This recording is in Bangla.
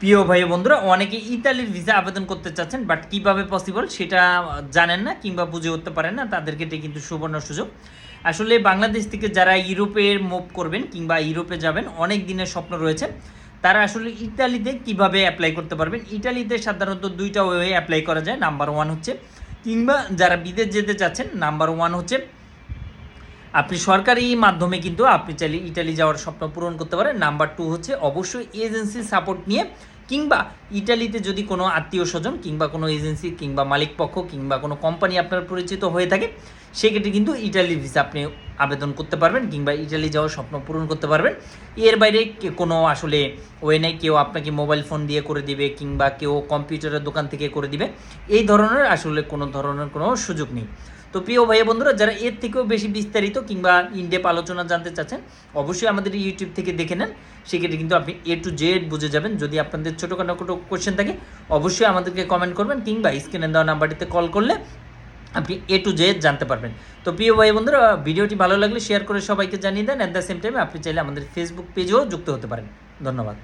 প্রিয় ভাই বন্ধুরা, অনেকে ইতালির ভিসা আবেদন করতে চাচ্ছেন বাট কীভাবে পসিবল সেটা জানেন না কিংবা বুঝে উঠতে পারেন না, তাদেরকে এটা কিন্তু সুবর্ণ সুযোগ। আসলে বাংলাদেশ থেকে যারা ইউরোপে মুভ করবেন কিংবা ইউরোপে যাবেন, অনেক দিনের স্বপ্ন রয়েছে। তারা আসলে ইতালিতে কীভাবে অ্যাপ্লাই করতে পারবেন? ইতালিতে সাধারণত দুইটা ওয়ে অ্যাপ্লাই করা যায়। নাম্বার ওয়ান হচ্ছে, কিংবা যারা বিদেশ যেতে চাচ্ছেন নাম্বার ওয়ান হচ্ছে আপনি সরকারি মাধ্যমে কিন্তু আপনি চাইলে ইটালি যাওয়ার স্বপ্ন পূরণ করতে পারেন। নাম্বার টু হচ্ছে অবশ্যই এজেন্সি সাপোর্ট নিয়ে কিংবা ইটালিতে যদি কোনো আত্মীয় স্বজন কিংবা কোনো এজেন্সি কিংবা মালিক পক্ষ কিংবা কোনো কোম্পানি আপনার পরিচিত হয়ে থাকে, সেক্ষেত্রে কিন্তু ইটালি ভিসা আপনি আবেদন করতে পারবেন কিংবা ইটালি যাওয়ার স্বপ্ন পূরণ করতে পারবেন। এর বাইরে কোনো আসলে ওয়ে নেই, কেউ আপনাকে মোবাইল ফোন দিয়ে করে দিবে কিংবা কেউ কম্পিউটারের দোকান থেকে করে দিবে। এই ধরনের আসলে কোনো ধরনের কোনো সুযোগ নেই। তো প্রিয় ভাই বন্ধুরা, যারা এর থেকেও বেশি বিস্তারিত কিংবা ইনডেপ আলোচনা জানতে চাচ্ছেন, অবশ্যই আমাদের ইউটিউব থেকে দেখে নেন। সেক্ষেত্রে কিন্তু আপনি এ টু জেড বুঝে যাবেন। যদি আপনাদের ছোটোখাটো কোনো কোয়েশ্চেন থাকে, অবশ্যই আমাদেরকে কমেন্ট করবেন কিংবা স্ক্রিনে দেওয়া নাম্বারটিতে কল করলে আপনি এ টু জেড জানতে পারবেন। তো প্রিয় ভাই বন্ধুরা, ভিডিওটি ভালো লাগলে শেয়ার করে সবাইকে জানিয়ে দেন। অ্যাট দ্য সেম টাইমে আপনি চাইলে আমাদের ফেসবুক পেজেও যুক্ত হতে পারেন। ধন্যবাদ।